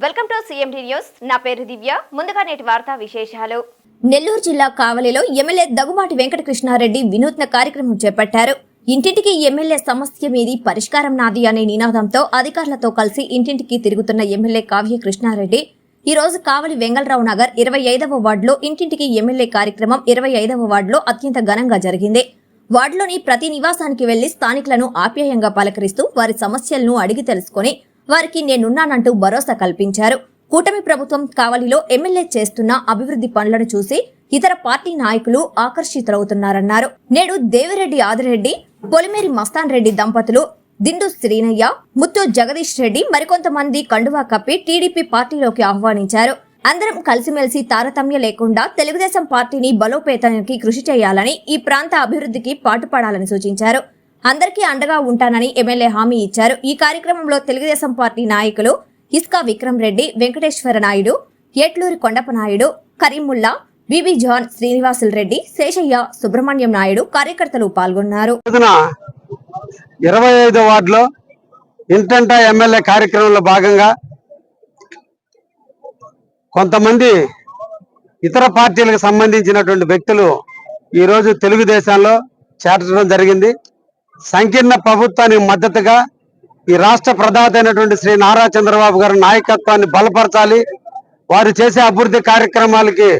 Welcome to CMD news. నా పేరు దివ్య. ముందుగా నేటి వార్తా విశేషాలు. నెల్లూరు జిల్లా కావలిలో ఎమ్మెల్యే దగ్గుమాటి వెంకటకృష్ణారెడ్డి వినూత్న కార్యక్రమం చేపట్టారు. ఇంటింటికి ఎమ్మెల్యే సమస్య మీది పరిష్కారం నాది అనే నినాదంతో అధికారులతో కలిసి ఇంటింటికి తిరుగుతున్న ఎమ్మెల్యే కావ్య కృష్ణారెడ్డి ఈ రోజు కావలి వెంగళరావు నగర్ ఇరవై ఐదవ వార్డులో ఇంటింటికి ఎమ్మెల్యే కార్యక్రమం ఇరవై ఐదవ వార్డులో అత్యంత ఘనంగా జరిగింది. వార్డులోని ప్రతి నివాసానికి వెళ్ళి స్థానికులను ఆప్యాయంగా పలకరిస్తూ వారి సమస్యలను అడిగి తెలుసుకుని వారికి నేనున్నానంటూ భరోసా కల్పించారు. కూటమి ప్రభుత్వం కావలిలో ఎమ్మెల్యే చేస్తున్న అభివృద్ధి పనులను చూసి ఇతర పార్టీ నాయకులు ఆకర్షితులవుతున్నారన్నారు. నేడు దేవిరెడ్డి ఆదిరెడ్డి పొలిమేరి మస్తాన్ రెడ్డి దంపతులు దిండు శ్రీనయ్య ముత్తు జగదీష్ రెడ్డి మరికొంతమంది కండువా కప్పి టీడీపీ పార్టీలోకి ఆహ్వానించారు. అందరం కలిసిమెలిసి తారతమ్య లేకుండా తెలుగుదేశం పార్టీని బలోపేతానికి కృషి చేయాలని ఈ ప్రాంత అభివృద్ధికి పాటుపడాలని సూచించారు. అందరికీ అండగా ఉంటానని ఎమ్మెల్యే హామీ ఇచ్చారు. ఈ కార్యక్రమంలో తెలుగుదేశం పార్టీ నాయకులు ఇస్కా విక్రమ్ రెడ్డి వెంకటేశ్వర నాయుడు ఏట్లూరి కొండప నాయుడు కరీముల్లా బీబీ జాన్ శ్రీనివాసులు రెడ్డి శేషయ్య సుబ్రహ్మణ్యం నాయుడు కార్యకర్తలు పాల్గొన్నారు. ఇరవై ఐదో వార్డులో ఇంటంటా ఎమ్మెల్యే కార్యక్రమంలో భాగంగా కొంతమంది ఇతర పార్టీలకు సంబంధించినటువంటి వ్యక్తులు ఈరోజు తెలుగుదేశంలో చేరడం జరిగింది. సంకీర్ణ ప్రభుత్వానికి మద్దతుగా ఈ రాష్ట్ర ప్రధాత అయినటువంటి శ్రీ నారా చంద్రబాబు గారి నాయకత్వాన్ని బలపరచాలి. వారు చేసే అభివృద్ధి కార్యక్రమాలకి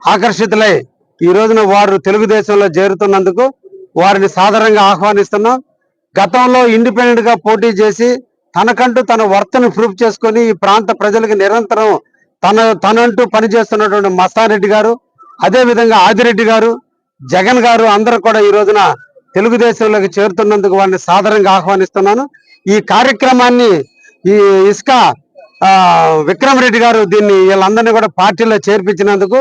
ఆకర్షితులై ఈ రోజున వారు తెలుగుదేశంలో చేరుతున్నందుకు వారిని సాధారణంగా ఆహ్వానిస్తున్నాం. గతంలో ఇండిపెండెంట్గా పోటీ చేసి తనకంటూ తన వర్తను ప్రూఫ్ చేసుకొని ఈ ప్రాంత ప్రజలకు నిరంతరం తన తనంటూ పనిచేస్తున్నటువంటి మస్తారెడ్డి గారు అదే విధంగా ఆదిరెడ్డి గారు జగన్ గారు అందరూ కూడా ఈ రోజున తెలుగుదేశంలోకి చేరుతున్నందుకు వారిని సాధారణంగా ఆహ్వానిస్తున్నాను. ఈ కార్యక్రమాన్ని ఈ ఇసుక ఆ, విక్రమ్ రెడ్డి గారు దీన్ని వీళ్ళందరినీ కూడా పార్టీలో చేర్పించినందుకు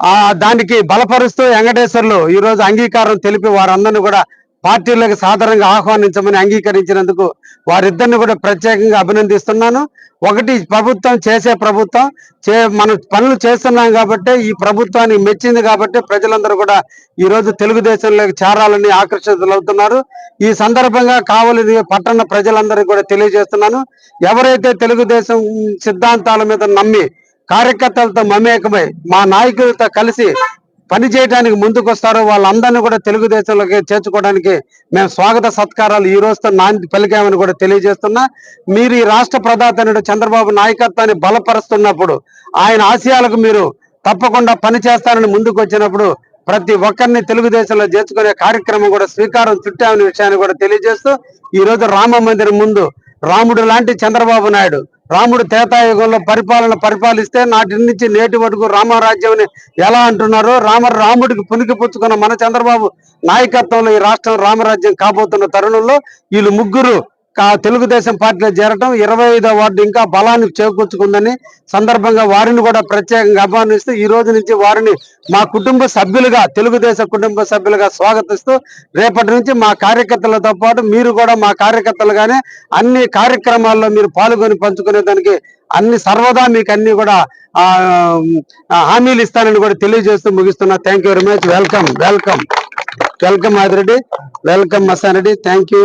ఆ దానికి బలపరుస్తూ వెంకటేశ్వర్లు ఈ రోజు అంగీకారం తెలిపి వారందరినీ కూడా పార్టీలకు సాధారణంగా ఆహ్వానించమని అంగీకరించినందుకు వారిద్దరిని కూడా ప్రత్యేకంగా అభినందిస్తున్నాను. ఒకటి ప్రభుత్వం చేసే ప్రభుత్వం చే మనం పనులు చేస్తున్నాం కాబట్టి ఈ ప్రభుత్వాన్ని మెచ్చింది కాబట్టి ప్రజలందరూ కూడా ఈ రోజు తెలుగుదేశంలోకి చేరాలని ఆకర్షితులవుతున్నారు. ఈ సందర్భంగా కావలి పట్టణ ప్రజలందరికీ కూడా తెలియజేస్తున్నాను. ఎవరైతే తెలుగుదేశం సిద్ధాంతాల మీద నమ్మి కార్యకర్తలతో మమేకమై మా నాయకులతో కలిసి పని చేయడానికి ముందుకు వస్తారో వాళ్ళందరినీ కూడా తెలుగుదేశంలోకి చేర్చుకోవడానికి మేము స్వాగత సత్కారాలు ఈ రోజుతో నాంది పలికామని కూడా తెలియజేస్తున్నా. మీరు ఈ రాష్ట్ర ప్రధాత చంద్రబాబు నాయకత్వాన్ని బలపరుస్తున్నప్పుడు ఆయన ఆశయాలకు మీరు తప్పకుండా పని చేస్తారని ముందుకు వచ్చినప్పుడు ప్రతి ఒక్కరిని తెలుగుదేశంలో చేర్చుకునే కార్యక్రమం కూడా స్వీకారం చుట్టామనే విషయాన్ని కూడా తెలియజేస్తూ ఈ రోజు రామ మందిరం ముందు రాముడు లాంటి చంద్రబాబు నాయుడు రాముడు త్రేతాయుగంలో పరిపాలన పరిపాలిస్తే నాటి నుంచి నేటి వరకు రామరాజ్యం ఎలా అంటున్నారో రామ రాముడికి పునికి పుచ్చుకున్న మన చంద్రబాబు నాయకత్వంలో ఈ రాష్ట్రం రామరాజ్యం కాబోతున్న తరుణంలో వీళ్ళు ముగ్గురు తెలుగుదేశం పార్టీలో చేరటం ఇరవై ఐదో వార్డు ఇంకా బలాన్ని చేకూర్చుకుందని సందర్భంగా వారిని కూడా ప్రత్యేకంగా అభిమానిస్తూ ఈ రోజు నుంచి వారిని మా కుటుంబ సభ్యులుగా తెలుగుదేశం కుటుంబ సభ్యులుగా స్వాగతిస్తూ రేపటి నుంచి మా కార్యకర్తలతో పాటు మీరు కూడా మా కార్యకర్తలుగానే అన్ని కార్యక్రమాల్లో మీరు పాల్గొని పంచుకునే దానికి అన్ని సర్వదా మీకు అన్ని కూడా హామీలు ఇస్తానని కూడా తెలియజేస్తూ ముగిస్తున్నా. Thank you very much welcome welcome welcome Adireddy welcome Masareddy thank you